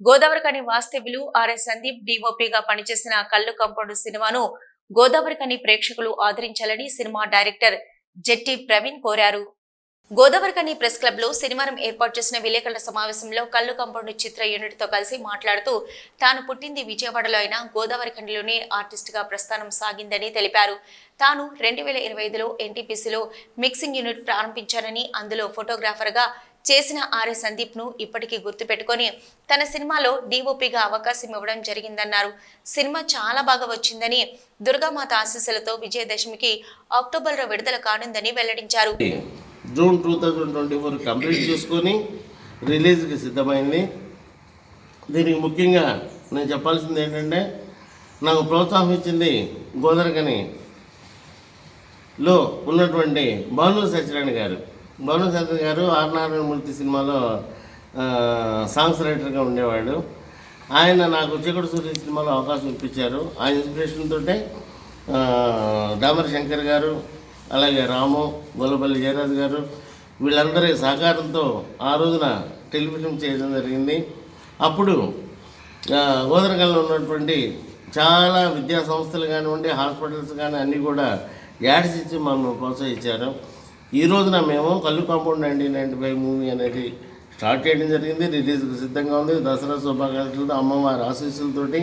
గోదావరికని వాస్తవ్యులు ఆర్ఎస్ సందీప్ డిఓపిగా పనిచేసిన కళ్ళు కంపౌండ్ సినిమాను గోదావరికని ప్రేక్షకులు ఆదరించాలని సినిమా డైరెక్టర్ జెట్టి ప్రవీణ్ కోరారు. గోదావరికని ప్రెస్ క్లబ్లో శనివారం ఏర్పాటు చేసిన విలేకరుల సమావేశంలో కళ్ళు కంపౌండ్ చిత్ర యూనిట్తో కలిసి మాట్లాడుతూ తాను పుట్టింది విజయవాడలో అయినా గోదావరిఖండిలోనే ఆర్టిస్ట్గా ప్రస్థానం సాగిందని తెలిపారు. తాను రెండు వేల ఇరవై ఐదులో ఎన్టీపీసీలో మిక్సింగ్ యూనిట్ ప్రారంభించారని అందులో ఫోటోగ్రాఫర్గా చేసిన ఆర్ఏ సందీప్ను ఇప్పటికీ గుర్తుపెట్టుకొని తన సినిమాలో డీఓపీగా అవకాశం ఇవ్వడం జరిగిందన్నారు. సినిమా చాలా బాగా వచ్చిందని దుర్గామాత ఆశీస్సులతో విజయదశమికి అక్టోబర్లో విడుదల కానుందని వెల్లడించారు. June two thousand twenty four complete చేసుకొని రిలీజ్కి సిద్ధమైంది. దీనికి ముఖ్యంగా నేను చెప్పాల్సింది ఏంటంటే నాకు ప్రోత్సాహం ఇచ్చింది గోదరకని లో ఉన్నటువంటి భాను సత్యనారాయణ గారు. భాను గారు ఆర్ నారాయణమూర్తి సినిమాలో సాంగ్స్ రైటర్గా ఉండేవాడు. ఆయన నాకు చీకటి సూర్య సినిమాలో అవకాశం ఇప్పించారు. ఆ ఇన్స్పిరేషన్ తోటే దామర శంకర్ గారు అలాగే రాము గొల్లపల్లి జయరాజు గారు వీళ్ళందరి సహకారంతో ఆ రోజున టెలివిజన్ చేయడం జరిగింది. అప్పుడు గోదరగల్లో ఉన్నటువంటి చాలా విద్యా సంస్థలు కానివ్వండి హాస్పిటల్స్ కానీ అన్నీ కూడా యాడ్స్ ఇచ్చి మమ్మల్ని ప్రోత్సహించారు. ఈ రోజున మేము కళ్ళు compound nineteen ninety five movie అనేది స్టార్ట్ చేయడం జరిగింది. రిలీజ్కి సిద్ధంగా ఉంది. దసరా శుభాకాంక్షలతో అమ్మవారి ఆశీస్సులతోటి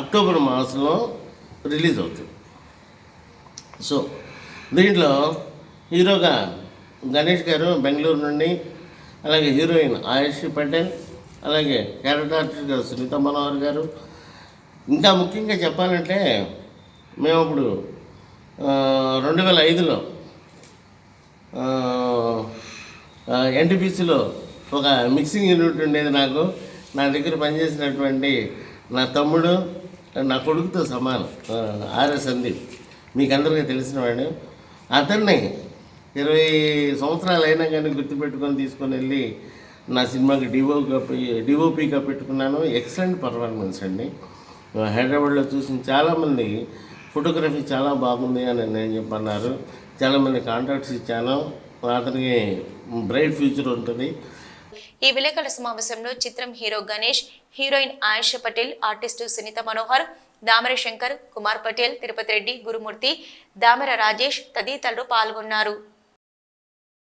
అక్టోబర్ మాసంలో రిలీజ్ అవుతుంది. సో దీంట్లో హీరోగా గణేష్ గారు బెంగళూరు నుండి అలాగే హీరోయిన్ ఆయుష్ పటేల్ అలాగే క్యారెక్టర్ ఆర్టిస్ట్ గారు సునీత మనోహర్ గారు. ఇంకా ముఖ్యంగా చెప్పాలంటే మేము అప్పుడు రెండు వేల ఐదులో ఎన్టీపీసీలో ఒక మిక్సింగ్ యూనిట్ ఉండేది నాకు. నా దగ్గర పనిచేసినటువంటి నా తమ్ముడు నా కొడుకుతో సమానం. ఆర్ఎస్ సందీప్. మీకు అందరికీ తెలిసినవాడు అతన్ని ఇరవై సంవత్సరాలు అయినా కానీ గుర్తుపెట్టుకొని తీసుకొని వెళ్ళి నా సినిమాకి డివోగా డివోపీగా పెట్టుకున్నాను. ఎక్సలెంట్ పర్ఫార్మెన్స్ అండి. హైదరాబాద్లో చూసిన చాలామంది ఫోటోగ్రఫీ చాలా బాగుంది అని నేను చెప్పన్నారు. చాలామంది కాంటాక్ట్స్ ఇచ్చాను. అతనికి బ్రైట్ ఫ్యూచర్ ఉంటుంది. ఈ విలేకరుల సమావేశంలో చిత్రం hero Ganesh heroine Ayusha Patel artist Sunitha Manohar Damara Shankar Kumar Patel Tirupati Reddy Gurumurthy Damara Rajesh తదితరులు పాల్గొన్నారు.